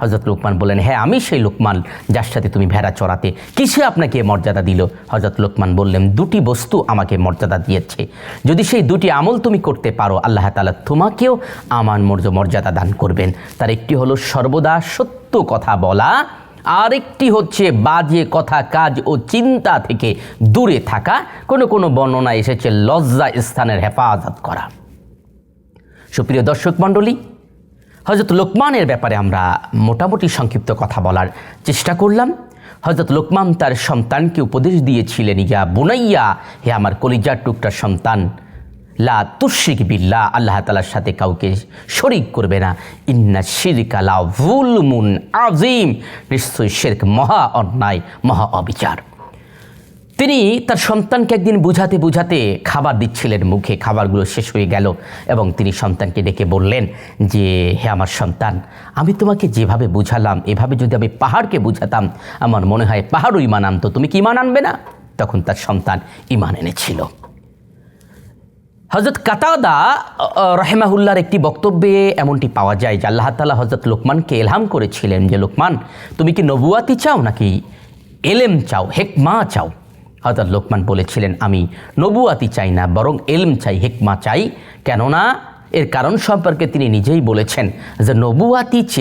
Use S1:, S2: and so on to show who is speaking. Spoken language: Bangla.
S1: হজরত লোকমান বললেন হ্যাঁ আমি সেই লোকমান যার সাথে তুমি ভেড়া চড়াতে কিসে আপনাকে মর্যাদা দিল? হজরত লোকমান বললেন, দুটি বস্তু আমাকে মর্যাদা দিয়েছে। যদি সেই দুটি আমল তুমি করতে পারো, আল্লাহ তালা তোমাকেও আমার মর্য- মর্যাদা দান করবেন। তার একটি হলো সর্বদা সত্য কথা বলা আরেকটি হচ্ছে বাজে কথা, কাজ ও চিন্তা থেকে দূরে থাকা। কোনো কোনো বর্ণনা এসেছে লজ্জা স্থানের হেফাজত করা। সুপ্রিয় দর্শক মণ্ডলী হজরত লোকমানের ব্যাপারে আমরা মোটামুটি সংক্ষিপ্ত কথা বলার চেষ্টা করলাম। হজরত লোকমান তার সন্তানকে উপদেশ দিয়েছিলেন, ইয়া বুনাইয়া, হে আমার কলিজার টুকটার সন্তান, লা তুশিক বিল্লাহ, আল্লাহ তালার সাথে কাউকে শরিক করবে না। ইন্না শিরিকা লা ভুলমুন আজিম নিশ্চয়ই শেরক মহা অন্যায়, মহা অবিচার। তিনি তার সন্তানকে একদিন বুঝাতে বুঝাতে খাবার দিচ্ছিলেন মুখে, খাবারগুলো শেষ হয়ে গেল এবং তিনি সন্তানকে ডেকে বললেন যে, হে আমার সন্তান, আমি তোমাকে যেভাবে বুঝালাম, এভাবে যদি আমি পাহাড়কে বুঝাতাম, আমার মনে হয় পাহাড়ও ইমান আনতো। তুমি কি ইমান আনবে না? তখন তার সন্তান ইমান এনেছিল। হজরত কাতাদা রহেমাহুল্লার একটি বক্তব্যে এমনটি পাওয়া যায় যে, আল্লাহ তালা হজরত লোকমানকে এলহাম করেছিলেন যে, লোকমান, তুমি কি নবুয়াতি চাও নাকি এলেম চাও, হেকমা চাও? হজরত লোকমান বলেছিলেন, আমি নবুয়াতি চাই না, বরং এলম চাই, হেকমা চাই। কেননা এর কারণ সম্পর্কে তিনি নিজেই বলেছেন যে নবুয়াতি চেয়ে